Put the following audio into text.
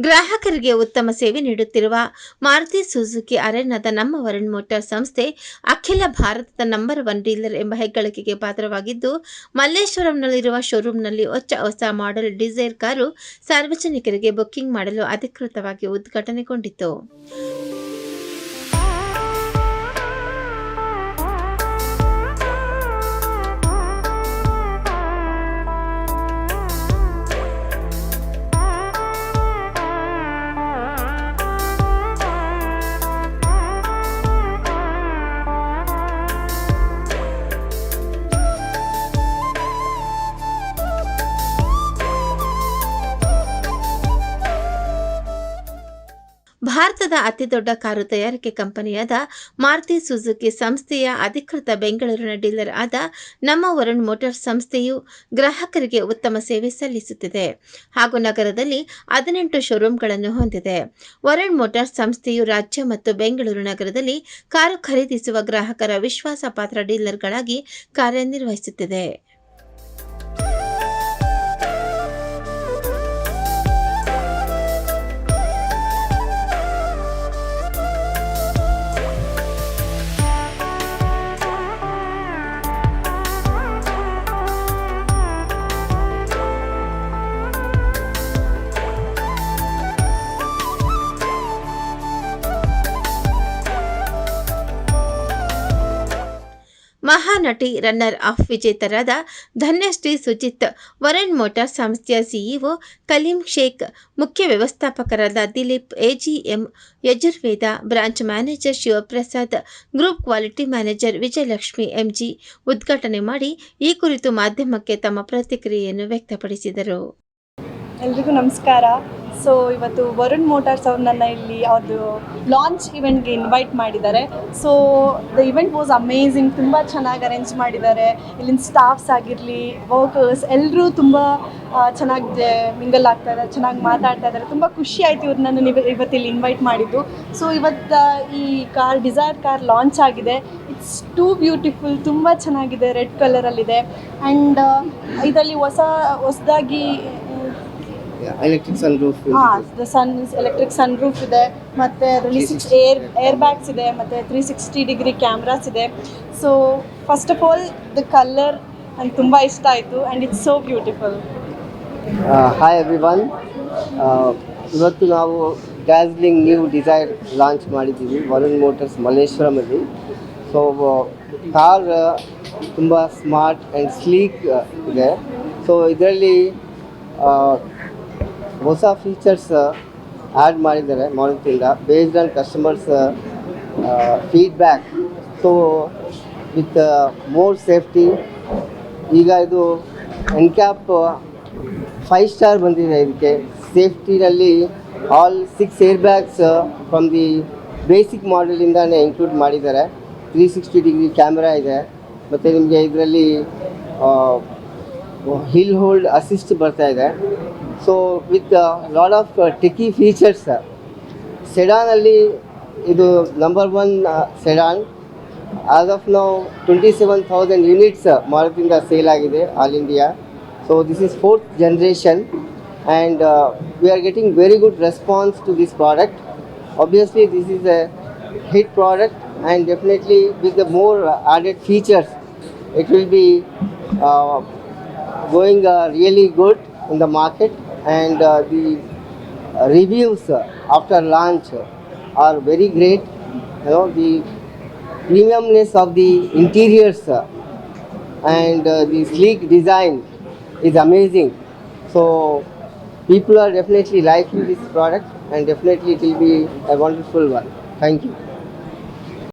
ಗ್ರಾಹಕರಿಗೆ ಉತ್ತಮ ಸೇವೆ ನೀಡುತ್ತಿರುವ ಮಾರುತಿ ಸುಜುಕಿ ಅರೆನಾದ ನಮ್ಮ ವರುಣ್ ಮೋಟಾರ್ ಸಂಸ್ಥೆ ಅಖಿಲ ಭಾರತದ ನಂಬರ್ ಒನ್ ಡೀಲರ್ ಎಂಬ ಹೆಗ್ಗಳಿಕೆಗೆ ಪಾತ್ರವಾಗಿದ್ದು, ಮಲ್ಲೇಶ್ವರಂನಲ್ಲಿರುವ ಶೋರೂಮ್ನಲ್ಲಿ ಹೊಚ್ಚ ಹೊಸ ಮಾಡೆಲ್ ಡಿಸೈರ್ ಕಾರು ಸಾರ್ವಜನಿಕರಿಗೆ ಬುಕ್ಕಿಂಗ್ ಮಾಡಲು ಅಧಿಕೃತವಾಗಿ ಉದ್ಘಾಟನೆಗೊಂಡಿತು. ಭಾರತದ ಅತಿದೊಡ್ಡ ಕಾರು ತಯಾರಿಕೆ ಕಂಪನಿಯಾದ ಮಾರುತಿ ಸುಜುಕಿ ಸಂಸ್ಥೆಯ ಅಧಿಕೃತ ಬೆಂಗಳೂರಿನ ಡೀಲರ್ ಆದ ನಮ್ಮ ವರುಣ್ ಮೋಟಾರ್ಸ್ ಸಂಸ್ಥೆಯು ಗ್ರಾಹಕರಿಗೆ ಉತ್ತಮ ಸೇವೆ ಸಲ್ಲಿಸುತ್ತಿದೆ. ಹಾಗೂ ನಗರದಲ್ಲಿ ಹದಿನೆಂಟು ಶೋರೂಮ್ಗಳನ್ನು ಹೊಂದಿದೆ. ವರುಣ್ ಮೋಟಾರ್ಸ್ ಸಂಸ್ಥೆಯು ರಾಜ್ಯ ಮತ್ತು ಬೆಂಗಳೂರು ನಗರದಲ್ಲಿ ಕಾರು ಖರೀದಿಸುವ ಗ್ರಾಹಕರ ವಿಶ್ವಾಸಪಾತ್ರ ಡೀಲರ್ಗಳಾಗಿ ಕಾರ್ಯನಿರ್ವಹಿಸುತ್ತಿದೆ. ಮಹಾನಟಿ ರನ್ನರ್ ಆಫ್ ವಿಜೇತರಾದ ಧನ್ಯಶ್ರೀ ಸುಜಿತ್, ವರುಣ್ ಮೋಟಾರ್ ಸಂಸ್ಥೆಯ ಸಿಇಒ ಕಲೀಂ ಶೇಖ್, ಮುಖ್ಯ ವ್ಯವಸ್ಥಾಪಕರಾದ Dilip AGM, Yajurveda branch manager Shivaprasad, group quality manager Vijayalakshmi MG ಉದ್ಘಾಟನೆ ಮಾಡಿ ಈ ಕುರಿತು ಮಾಧ್ಯಮಕ್ಕೆ ತಮ್ಮ ಪ್ರತಿಕ್ರಿಯೆಯನ್ನು ವ್ಯಕ್ತಪಡಿಸಿದರು. ಎಲ್ರಿಗೂ ನಮಸ್ಕಾರ. ಸೊ ಇವತ್ತು ವರುಣ್ ಮೋಟಾರ್ಸ್ ನನ್ನ ಇಲ್ಲಿ ಅವ್ರದ್ದು ಲಾಂಚ್ ಇವೆಂಟ್ಗೆ ಇನ್ವೈಟ್ ಮಾಡಿದ್ದಾರೆ. So the event was amazing ತುಂಬ ಚೆನ್ನಾಗಿ ಅರೇಂಜ್ ಮಾಡಿದ್ದಾರೆ. ಇಲ್ಲಿನ ಸ್ಟಾಫ್ಸ್ ಆಗಿರಲಿ ವರ್ಕರ್ಸ್ ಎಲ್ಲರೂ ತುಂಬ ಚೆನ್ನಾಗಿ ಮಿಂಗಲ್ ಆಗ್ತಾ ಇದ್ದಾರೆ, ಚೆನ್ನಾಗಿ ಮಾತಾಡ್ತಾ ಇದ್ದಾರೆ. ತುಂಬ ಖುಷಿ ಆಯಿತು ಇವ್ರು ನನ್ನ ಇವತ್ತು ಇಲ್ಲಿ ಇನ್ವೈಟ್ ಮಾಡಿದ್ದು. ಸೊ ಇವತ್ತು ಈ ಕಾರ್ ಡಿಸೈರ್ ಕಾರ್ ಲಾಂಚ್ ಆಗಿದೆ. ಇಟ್ಸ್ ಟೂ ಬ್ಯೂಟಿಫುಲ್ ತುಂಬ ಚೆನ್ನಾಗಿದೆ ರೆಡ್ ಕಲರಲ್ಲಿದೆ ಆ್ಯಂಡ್ ಇದರಲ್ಲಿ ಹೊಸ, ಹೊಸದಾಗಿ ಎಲೆಕ್ಟ್ರಿಕ್ ಸನ್ ರೂಫ್ ಹಾಂ ಸನ್ ಎಲೆಕ್ಟ್ರಿಕ್ ಸನ್ ರೂಫ್ ಇದೆ ಮತ್ತು ಅದರಲ್ಲಿ ಸಿಕ್ಸ್ ಏರ್ ಏರ್ ಬ್ಯಾಗ್ಸ್ ಇದೆ. ಮತ್ತು ತ್ರೀ ಸಿಕ್ಸ್ಟಿ ಡಿಗ್ರಿ ಕ್ಯಾಮ್ರಾಸ್ ಇದೆ. So first of all the colour ನಂಗೆ ತುಂಬ ಇಷ್ಟ ಆಯಿತು and it's so beautiful hi everyone ಇವತ್ತು ನಾವು ಡ್ಯಾಸ್ಲಿಂಗ್ ನ್ಯೂ ಡಿಸೈರ್ ಲಾಂಚ್ ಮಾಡಿದ್ದೀವಿ ವರುಣ್ ಮೋಟರ್ಸ್ ಮಲ್ಲೇಶ್ವರಮಲ್ಲಿ. ಸೊ ಕಾರ್ ತುಂಬ ಸ್ಮಾರ್ಟ್ ಆ್ಯಂಡ್ ಸ್ಲೀಕ್ ಇದೆ. ಸೊ ಇದರಲ್ಲಿ ಹೊಸ ಫೀಚರ್ಸ್ ಆ್ಯಡ್ ಮಾಡಿದ್ದಾರೆ ಮಾರುತಿಯಿಂದ based on customers feedback so with more safety ಈಗ ಇದು ಎನ್ಕ್ಯಾಪ್ ಫೈವ್ ಸ್ಟಾರ್ ಬಂದಿದೆ ಇದಕ್ಕೆ. ಸೇಫ್ಟಿನಲ್ಲಿ all six airbags from the basic ಮಾಡೆಲಿಂದಾನೇ include ಮಾಡಿದ್ದಾರೆ. ತ್ರೀ ಸಿಕ್ಸ್ಟಿ ಡಿಗ್ರಿ ಕ್ಯಾಮ್ರಾ ಇದೆ. ಮತ್ತು ನಿಮಗೆ ಇದರಲ್ಲಿ ಹಿಲ್ ಹೋಲ್ಡ್ ಅಸಿಸ್ಟ್ ಬರ್ತಾ ಇದೆ so with lot of techy features ಸೆಡಾನಲ್ಲಿ ಇದು number one sedan as of ನಾವು ಟ್ವೆಂಟಿ ಸೆವೆನ್ ಥೌಸಂಡ್ ಯೂನಿಟ್ಸ್ ಮಾರುತಿಯಿಂದ ಸೇಲ್ ಆಗಿದೆ all India so this is fourth generation and we are getting very good response to this product obviously this is a hit product and definitely with the more added features it will be uh, going uh, really good in the market and uh, the reviews uh, after launch are very great. You know the premiumness of the interiors and the sleek design is amazing. So people are definitely liking this product and definitely it will be a wonderful one. Thank you